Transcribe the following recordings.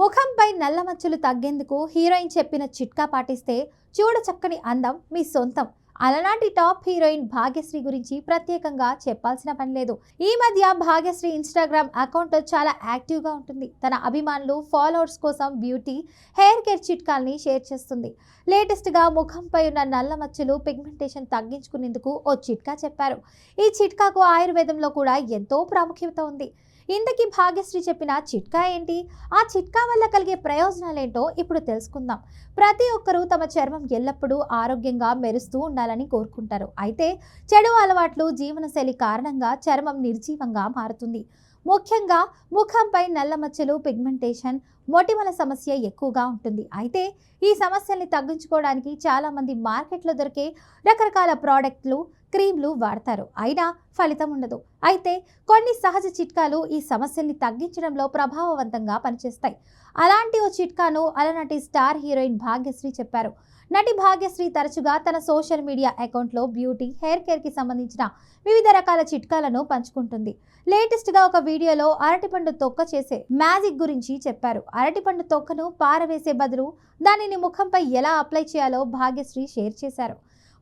ముఖంపై నల్ల మచ్చలు తగ్గేందుకు హీరోయిన్ చెప్పిన చిట్కా పాటిస్తే చూడ చక్కని అందం మీ సొంతం. అలనాటి టాప్ హీరోయిన్ భాగ్యశ్రీ గురించి ప్రత్యేకంగా చెప్పాల్సిన పని లేదు. ఈ మధ్య భాగ్యశ్రీ ఇన్స్టాగ్రామ్ అకౌంట్ చాలా యాక్టివ్గా ఉంటుంది. తన అభిమానులు ఫాలోవర్స్ కోసం బ్యూటీ హెయిర్ కేర్ చిట్కాల్ని షేర్ చేస్తుంది. లేటెస్ట్గా ముఖంపై ఉన్న నల్ల మచ్చలు పిగ్మెంటేషన్ తగ్గించుకునేందుకు ఓ చిట్కా చెప్పారు. ఈ చిట్కాకు ఆయుర్వేదంలో కూడా ఎంతో ప్రాముఖ్యత ఉంది. ఇంతకీ భాగ్యశ్రీ చెప్పిన చిట్కా ఏంటి? ఆ చిట్కా వల్ల కలిగే ప్రయోజనాలేంటో ఇప్పుడు తెలుసుకుందాం. ప్రతి ఒక్కరూ తమ చర్మం ఎల్లప్పుడూ ఆరోగ్యంగా మెరుస్తూ ఉండాలని కోరుకుంటారు. అయితే చెడు అలవాట్లు జీవనశైలి కారణంగా చర్మం నిర్జీవంగా మారుతుంది. ముఖ్యంగా ముఖంపై నల్ల మచ్చలు పిగ్మెంటేషన్ మొటిమల సమస్య ఎక్కువగా ఉంటుంది. అయితే ఈ సమస్యల్ని తగ్గించుకోవడానికి చాలామంది మార్కెట్లో దొరికే రకరకాల ప్రోడక్ట్లు క్రీమ్లు వాడతారు. అయినా ఫలితం ఉండదు. అయితే కొన్ని సహజ చిట్కాలు ఈ సమస్యల్ని తగ్గించడంలో ప్రభావవంతంగా పనిచేస్తాయి. అలాంటి ఓ చిట్కాను అలనాటి స్టార్ హీరోయిన్ భాగ్యశ్రీ చెప్పారు. నటి భాగ్యశ్రీ తరచుగా తన సోషల్ మీడియా అకౌంట్లో బ్యూటీ హెయిర్ కేర్కి సంబంధించిన వివిధ రకాల చిట్కాలను పంచుకుంటుంది. లేటెస్ట్గా ఒక వీడియోలో అరటిపండు తొక్క చేసే మ్యాజిక్ గురించి చెప్పారు. అరటిపండు తొక్కను పారవేసే బదులు దానిని ముఖంపై ఎలా అప్లై చేయాలో భాగ్యశ్రీ షేర్ చేశారు.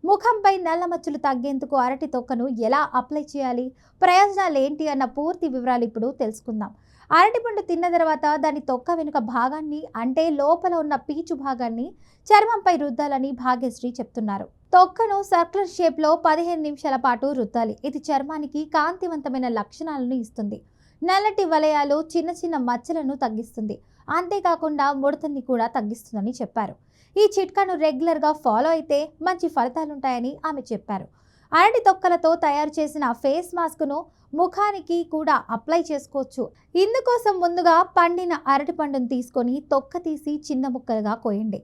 ముఖంపై నల్ల మచ్చలు తగ్గేందుకు అరటి తొక్కను ఎలా అప్లై చేయాలి? ప్రయోజనాలు ఏంటి? అన్న పూర్తి వివరాలు ఇప్పుడు తెలుసుకుందాం. అరటిపండు తిన్న తర్వాత దాని తొక్క వెనుక భాగాన్ని అంటే లోపల ఉన్న పీచు భాగాన్ని చర్మంపై రుద్దాలని భాగ్యశ్రీ చెప్తున్నారు. తొక్కను సర్కులర్ షేప్లో పదిహేను నిమిషాల పాటు రుద్దాలి. ఇది చర్మానికి కాంతివంతమైన లక్షణాలను ఇస్తుంది. నల్లటి వలయాలు చిన్న చిన్న మచ్చలను తగ్గిస్తుంది. అంతేకాకుండా ముడతని కూడా తగ్గిస్తుందని చెప్పారు. ఈ చిట్కాను రెగ్యులర్గా ఫాలో అయితే మంచి ఫలితాలుంటాయని ఆమె చెప్పారు. అరటి తొక్కలతో తయారు చేసిన ఫేస్ మాస్క్ను ముఖానికి కూడా అప్లై చేసుకోవచ్చు. ఇందుకోసం ముందుగా పండిన అరటి పండును తీసుకొని తొక్క తీసి చిన్న ముక్కలుగా కోయండి.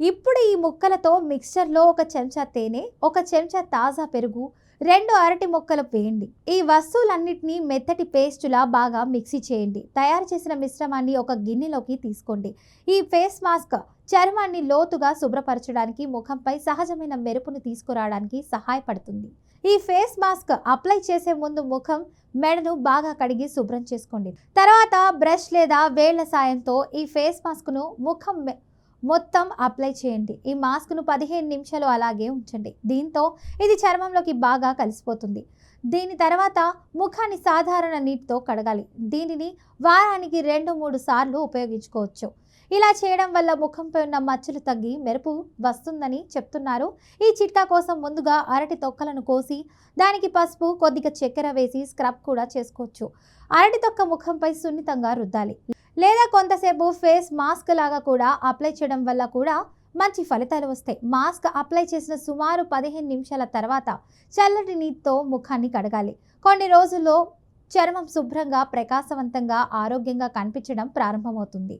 ఇప్పుడు ఈ ముక్కలతో మిక్స్చర్లో ఒక చెంచా తేనె ఒక చెంచా తాజా పెరుగు రెండు అరటి మొక్కలు వేయండి ఈ వస్తువులన్నింటినీ మెత్తటి పేస్టులా బాగా మిక్సీ చేయండి. తయారు చేసిన మిశ్రమాన్ని ఒక గిన్నెలోకి తీసుకోండి. ఈ ఫేస్ మాస్క్ చర్మాన్ని లోతుగా శుభ్రపరచడానికి ముఖంపై సహజమైన మెరుపును తీసుకురావడానికి సహాయపడుతుంది. ఈ ఫేస్ మాస్క్ అప్లై చేసే ముందు ముఖం మెడను బాగా కడిగి శుభ్రం చేసుకోండి. తర్వాత బ్రష్ లేదా వేళ్ళ సాయంతో ఈ ఫేస్ మాస్క్ను ముఖం మొత్తం అప్లై చేయండి. ఈ మాస్క్ను పదిహేను నిమిషాలు అలాగే ఉంచండి. దీంతో ఇది చర్మంలోకి బాగా కలిసిపోతుంది. దీని తర్వాత ముఖాన్ని సాధారణ నీటితో కడగాలి. దీనిని వారానికి రెండు మూడు సార్లు ఉపయోగించుకోవచ్చు. ఇలా చేయడం వల్ల ముఖంపై ఉన్న మచ్చలు తగ్గి మెరుపు వస్తుందని చెప్తున్నారు. ఈ చిట్కా కోసం ముందుగా అరటి తొక్కలను కోసి దానికి పసుపు కొద్దిగా చక్కెర వేసి స్క్రబ్ కూడా చేసుకోవచ్చు. అరటి తొక్క ముఖంపై సున్నితంగా రుద్దాలి. లేదా కొంతసేపు ఫేస్ మాస్క్ లాగా కూడా అప్లై చేయడం వల్ల కూడా మంచి ఫలితాలు వస్తాయి. మాస్క్ అప్లై చేసిన సుమారు పదిహేను నిమిషాల తర్వాత చల్లటి నీటితో ముఖాన్ని కడగాలి. కొన్ని రోజుల్లో చర్మం శుభ్రంగా ప్రకాశవంతంగా ఆరోగ్యంగా కనిపించడం ప్రారంభమవుతుంది.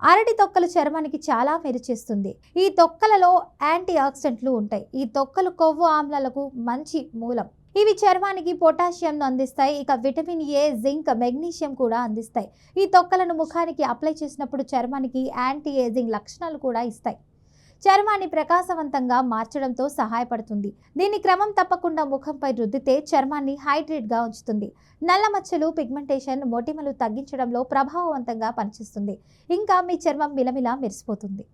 అరటి తొక్కలు చర్మానికి చాలా మేలు చేస్తుంది. ఈ తొక్కలలో యాంటీ ఆక్సిడెంట్లు ఉంటాయి. ఈ తొక్కలు కొవ్వు ఆమ్లాలకు మంచి మూలం. ఇవి చర్మానికి పొటాషియంను అందిస్తాయి. ఇక విటమిన్ ఏ జింక్ మెగ్నీషియం కూడా అందిస్తాయి. ఈ తొక్కలను ముఖానికి అప్లై చేసినప్పుడు చర్మానికి యాంటీ ఏజింగ్ లక్షణాలు కూడా ఇస్తాయి. చర్మాన్ని ప్రకాశవంతంగా మార్చడంతో సహాయపడుతుంది. దీని క్రమం తప్పకుండా ముఖంపై రుద్దితే చర్మాన్ని హైడ్రేట్గా ఉంచుతుంది. నల్ల మచ్చలు పిగ్మెంటేషన్ మొటిమలు తగ్గించడంలో ప్రభావవంతంగా పనిచేస్తుంది. ఇంకా మీ చర్మం మిలమిలా మెరిసిపోతుంది.